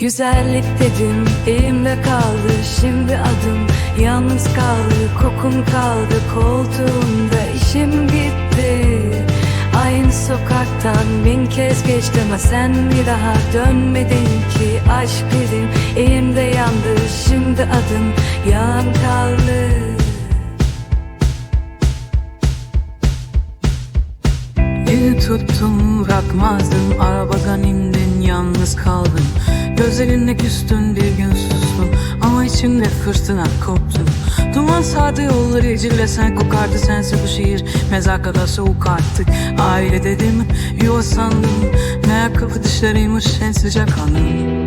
Güzellik dedim elimde kaldı. Şimdi adım yalnız kaldı Kokun kaldı. Koltuğumda işim bitti. Aynı sokaktan bin kez geçtim ama sen bir daha dönmedin ki. Aşk dedim elimde yandı. Şimdi adım yan kaldı. Eli tuttum bırakmazdım. Arabadan indin yalnız kaldın Gözlerinde küstün bir gün sustun. Ama içimde fırtına koptu. Duman sardı yolları ecirlesen kokardı sense bu şehir Mezar kadar soğuk artık. Aile dedim yuva sandım. Meğer kapı dışlarıymış en sıcak anım.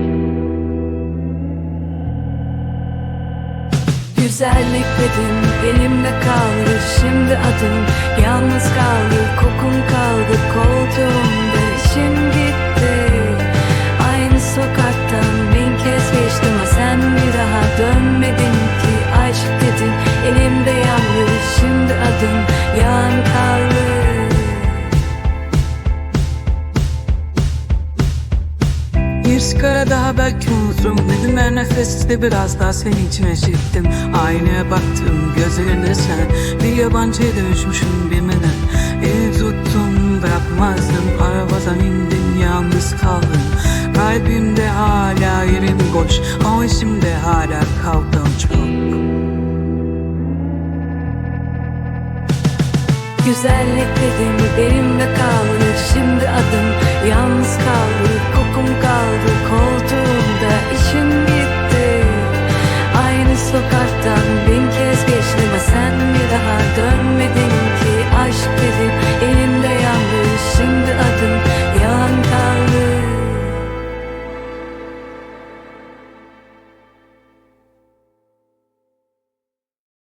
Güzellik dedim elimde kaldı Şimdi adım Sigara daha belki unuturum Dedim her nefeste biraz daha senin içine çektim Aynaya baktım gözlerinde sen. Bir yabancıya dönüşmüşüm bilmeden. Elini tuttum bırakmazdım Arabadan indin yalnız kaldın. Kalbimde hala yerim boş Ama içimde hala kavgam çok Güzellik dedim elimde kaldı Şimdi